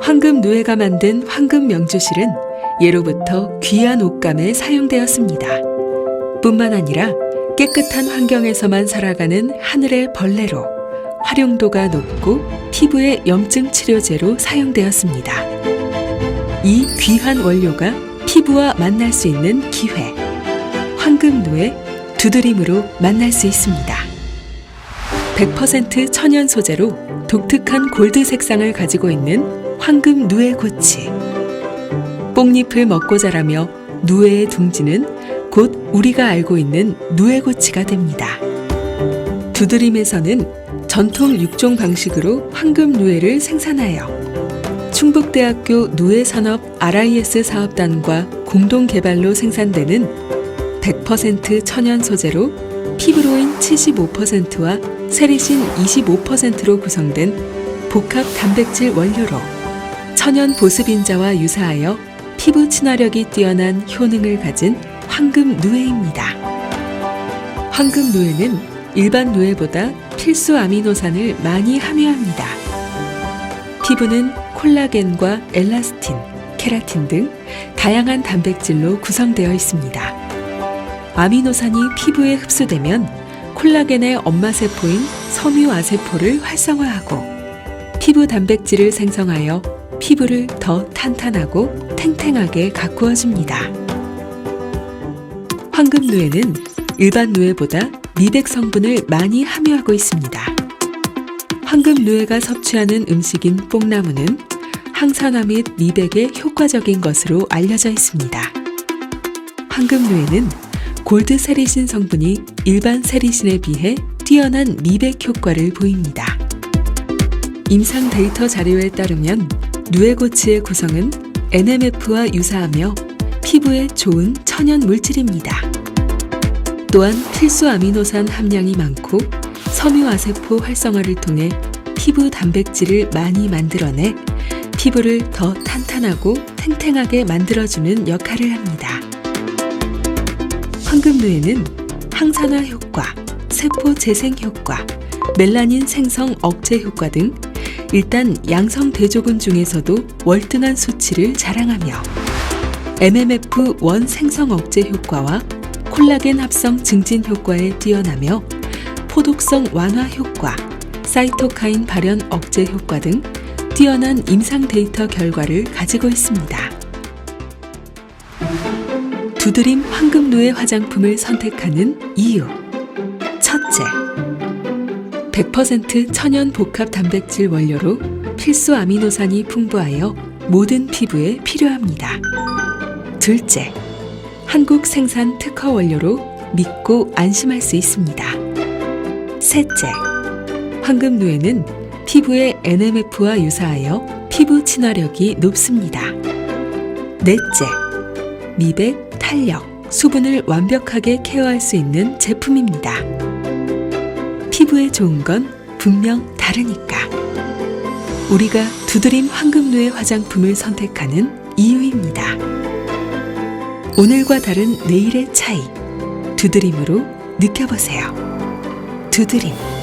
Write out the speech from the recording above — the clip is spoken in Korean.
황금 누에가 만든 황금 명주실은 예로부터 귀한 옷감에 사용되었습니다. 뿐만 아니라 깨끗한 환경에서만 살아가는 하늘의 벌레로 활용도가 높고 피부의 염증 치료제로 사용되었습니다. 이 귀한 원료가 피부와 만날 수 있는 기회. 황금 누에 두드림으로 만날 수 있습니다. 100% 천연 소재로 독특한 골드 색상을 가지고 있는 황금 누에 고치. 뽕잎을 먹고 자라며 누에의 둥지는 곧 우리가 알고 있는 누에 고치가 됩니다. 두드림에서는 전통 육종 방식으로 황금 누에를 생산하여 충북대학교 누에산업 RIS 사업단과 공동 개발로 생산되는 100% 천연 소재로 피부로인 75%와 세리신 25%로 구성된 복합 단백질 원료로 천연 보습인자와 유사하여 피부 친화력이 뛰어난 효능을 가진 황금 누에입니다. 황금 누에는 일반 누에보다 필수 아미노산을 많이 함유합니다. 피부는 콜라겐과 엘라스틴, 케라틴 등 다양한 단백질로 구성되어 있습니다. 아미노산이 피부에 흡수되면 콜라겐의 엄마 세포인 섬유아세포를 활성화하고 피부 단백질을 생성하여 피부를 더 탄탄하고 탱탱하게 가꾸어 줍니다. 황금 누에는 일반 누에보다 미백 성분을 많이 함유하고 있습니다. 황금 누에가 섭취하는 음식인 뽕나무는 항산화 및 미백에 효과적인 것으로 알려져 있습니다. 황금 누에는 골드 세리신 성분이 일반 세리신에 비해 뛰어난 미백 효과를 보입니다. 임상 데이터 자료에 따르면 누에고치의 구성은 NMF와 유사하며 피부에 좋은 천연 물질입니다. 또한 필수 아미노산 함량이 많고 섬유아세포 활성화를 통해 피부 단백질을 많이 만들어내 피부를 더 탄탄하고 탱탱하게 만들어주는 역할을 합니다. 황금누에는 항산화 효과, 세포 재생 효과, 멜라닌 생성 억제 효과 등 일단 양성 대조군 중에서도 월등한 수치를 자랑하며 MMF1 생성 억제 효과와 콜라겐 합성 증진 효과에 뛰어나며 포독성 완화 효과, 사이토카인 발현 억제 효과 등 뛰어난 임상 데이터 결과를 가지고 있습니다. 두드림 황금루의 화장품을 선택하는 이유. 첫째, 100% 천연 복합 단백질 원료로 필수 아미노산이 풍부하여 모든 피부에 필요합니다. 둘째, 한국 생산 특허 원료로 믿고 안심할 수 있습니다. 셋째, 황금누에는 피부의 NMF와 유사하여 피부 친화력이 높습니다. 넷째, 미백, 탄력, 수분을 완벽하게 케어할 수 있는 제품입니다. 피부에 좋은 건 분명 다르니까. 우리가 두드림 황금루의 화장품을 선택하는 이유입니다. 오늘과 다른 내일의 차이. 두드림으로 느껴보세요. 두드림.